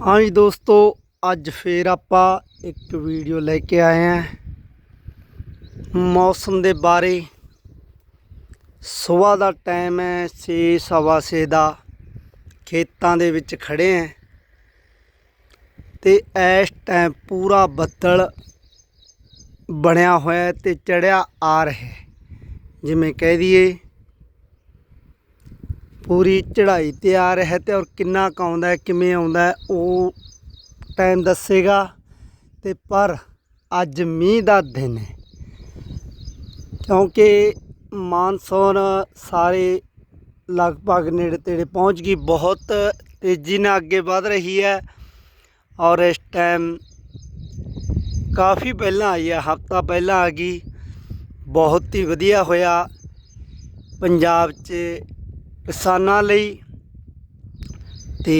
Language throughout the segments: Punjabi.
ਹਾਂ ਜੀ ਦੋਸਤੋ, ਅੱਜ ਫੇਰ ਆਪਾਂ ਇੱਕ ਵੀਡੀਓ ਲੈ ਕੇ ਆਏ ਹਾਂ। ਮੌਸਮ ਦੇ ਬਾਰੇ। ਸਵੇਰ ਦਾ ਟਾਈਮ ਹੈ, ਛੇ, ਸਵਾ ਛੇ ਦਾ। ਖੇਤਾਂ ਦੇ ਵਿੱਚ ਖੜੇ ਹਾਂ। ਤੇ ਇਸ ਟਾਈਮ ਪੂਰਾ ਬੱਦਲ ਬਣਿਆ ਹੋਇਆ ਹੈ ਤੇ ਚੜਿਆ ਆ ਰਿਹਾ ਜਿਵੇਂ ਕਹਿ ਦਈਏ ਪੂਰੀ ਚੜ੍ਹਾਈ ਤੇ ਆ ਰਿਹਾ ਹੈ ਤੇ ਔਰ ਕਿੰਨਾ ਕੁ ਆਉਂਦਾ ਹੈ, ਕਿਵੇਂ ਆਉਂਦਾ ਹੈ, ਉਹ ਟਾਈਮ ਦੱਸੇਗਾ। ਤੇ ਪਰ ਅੱਜ ਮੀਂਹ ਦਾ ਦਿਨ ਹੈ। ਕਿਉਂਕਿ ਮਾਨਸੂਨ ਸਾਰੇ ਲਗਭਗ ਨੇੜੇ ਤੇੜੇ ਪਹੁੰਚ ਗਈ, ਬਹੁਤ ਤੇਜ਼ੀ ਨਾਲ ਅੱਗੇ ਵਧ ਰਹੀ ਹੈ। ਔਰ ਇਸ ਟਾਈਮ ਕਾਫੀ ਪਹਿਲਾਂ ਆਈ ਹੈ, ਹਫਤਾ ਪਹਿਲਾਂ ਆ ਗਈ। ਬਹੁਤ ਹੀ ਵਧੀਆ ਹੋਇਆ। ਪੰਜਾਬ 'ਚ ਕਿਸਾਨਾਂ ਲਈ ਤੇ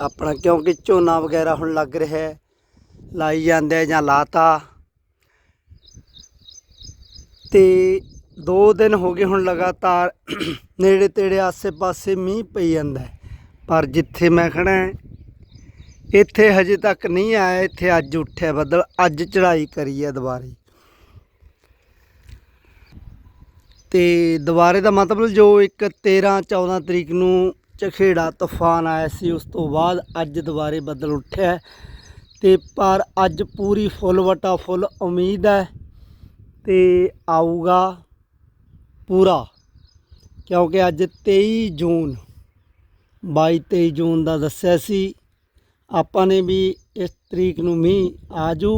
ਆਪਣਾ ਕਿਉਂਕਿ ਝੋਨਾ ਵਗੈਰਾ ਹੁਣ ਲੱਗ ਰਿਹਾ ਹੈ, ਲਾਈ ਜਾਂਦੇ ਆ ਜਾਂ ਲਾਤਾ। ਤੇ 2 ਦਿਨ ਹੋ ਗਏ ਹੁਣ ਲਗਾਤਾਰ ਨੇੜੇ ਤੇੜੇ ਆਸੇ-ਪਾਸੇ ਮੀਂਹ ਪਈ ਜਾਂਦਾ ਪਰ ਜਿੱਥੇ ਮੈਂ ਖੜਾ ਇੱਥੇ ਹਜੇ ਤੱਕ ਨਹੀਂ ਆਇਆ, ਇੱਥੇ ਅੱਜ ਉੱਠਿਆ ਬੱਦਲ, ਅੱਜ ਚੜ੍ਹਾਈ ਕਰੀ ਹੈ ਦੁਬਾਰੇ। ਤੇ ਦੁਬਾਰੇ ਦਾ ਮਤਲਬ ਜੋ ਇੱਕ 13 14 ਤਰੀਕ ਨੂੰ ਚਖੇੜਾ ਤੂਫਾਨ ਆਇਆ ਸੀ, ਉਸ ਤੋਂ ਬਾਅਦ ਅੱਜ ਦੁਬਾਰੇ ਬੱਦਲ ਉੱਠਿਆ ਹੈ ਤੇ ਪਰ ਅੱਜ ਪੂਰੀ ਫੁੱਲ ਵਟਾ ਫੁੱਲ ਉਮੀਦ ਹੈ ਤੇ ਆਊਗਾ ਪੂਰਾ, ਕਿਉਂਕਿ ਅੱਜ 23 ਜੂਨ 22 23 ਜੂਨ ਦਾ ਦੱਸਿਆ ਸੀ। ਆਪਾਂ ਨੇ ਵੀ ਇਸ ਤਰੀਕ ਨੂੰ ਮੀਂਹ ਆਜੂ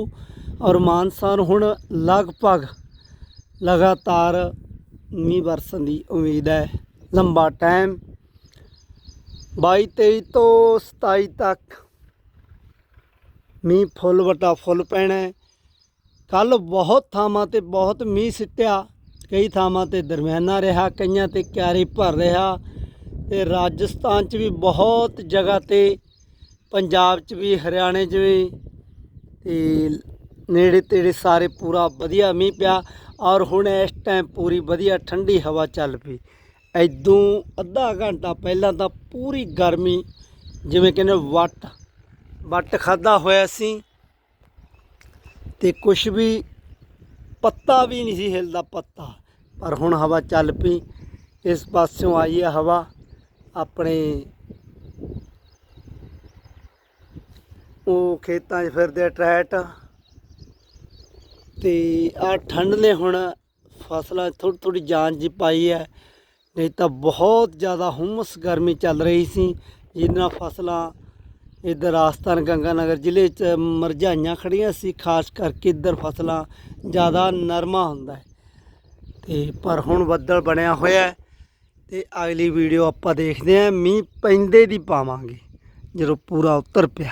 ਔਰ ਮਾਨਸੂਨ ਹੁਣ ਲਗਭਗ ਲਗਾਤਾਰ ਮੀਂਹ ਵਰਸਣ ਦੀ ਉਮੀਦ ਹੈ। ਲੰਬਾ ਟਾਈਮ 22 23 ਤੋਂ 27 ਤੱਕ ਮੀਂਹ ਫੁੱਲ ਵਟਾ ਫੁੱਲ ਪੈਣਾ ਕੱਲ ਬਹੁਤ ਥਾਵਾਂ ਤੇ ਬਹੁਤ ਮੀਂਹ ਸਿੱਟਿਆ। ਕਈ ਥਾਵਾਂ ਤੇ ਦਰਮਿਆਨਾ ਰਿਹਾ, ਕਈਆਂ ਤੇ ਕਿਆਰੀ ਭਰ ਰਿਹਾ। ਤੇ ਰਾਜਸਥਾਨ 'ਚ ਵੀ ਬਹੁਤ ਜਗ੍ਹਾ ਤੇ, ਪੰਜਾਬ 'ਚ ਵੀ, ਹਰਿਆਣੇ 'ਚ ਵੀ ਤੇ ਨੇੜੇ ਤੇੜੇ ਸਾਰੇ ਪੂਰਾ ਵਧੀਆ ਮੀਂਹ ਪਿਆ। ਔਰ ਹੁਣ ਇਸ ਟਾਈਮ ਪੂਰੀ ਵਧੀਆ ਠੰਡੀ ਹਵਾ ਚੱਲ ਪਈ। ਐਦੋਂ ਅੱਧਾ ਘੰਟਾ ਪਹਿਲਾਂ ਤਾਂ ਪੂਰੀ ਗਰਮੀ, ਜਿਵੇਂ ਕਹਿੰਦੇ ਵੱਟ ਵੱਟ ਖਾਦਾ ਹੋਇਆ ਸੀ ਤੇ ਕੁਛ ਵੀ ਪੱਤਾ ਵੀ ਨਹੀਂ ਸੀ ਹਿਲਦਾ ਪੱਤਾ। ਪਰ ਹੁਣ ਹਵਾ ਚੱਲ ਪਈ। ਇਸ ਪਾਸਿਓਂ ਆਈ ਹੈ ਹਵਾ, ਆਪਣੇ ਉਹ ਖੇਤਾਂ 'ਚ ਫਿਰਦੇ ਟਰੈਟ। ਤੇ ਆ ਠੰਡ ਨੇ ਹੁਣ ਫਸਲਾਂ ਥੋੜੀ ਥੋੜੀ ਜਾਨ ਜੀ ਪਾਈ ਹੈ। ਨਹੀਂ ਤਾਂ ਬਹੁਤ ਜ਼ਿਆਦਾ ਹੁਮਸ ਗਰਮੀ ਚੱਲ ਰਹੀ ਸੀ ਜਿਹਦੇ ਫਸਲਾਂ ਇੱਧਰ ਰਾਜਸਥਾਨ, ਗੰਗਾਨਗਰ ਜ਼ਿਲ੍ਹੇ 'ਚ ਮਰਝਾਈਆਂ ਖੜੀਆਂ ਸੀ, ਖਾਸ ਕਰਕੇ ਇੱਧਰ ਫਸਲਾਂ ਜ਼ਿਆਦਾ ਨਰਮਾ ਹੁੰਦਾ ਹੈ। ਤੇ ਪਰ ਹੁਣ ਬੱਦਲ ਬਣਿਆ ਹੋਇਆ ਹੈ ਤੇ ਅਗਲੀ ਵੀਡੀਓ ਆਪਾਂ ਦੇਖਦੇ ਹਾਂ, ਮੀਂਹ ਪੈਂਦੇ ਦੀ ਪਾਵਾਂਗੇ, ਜਦੋਂ ਪੂਰਾ ਉਤਰ ਪਿਆ।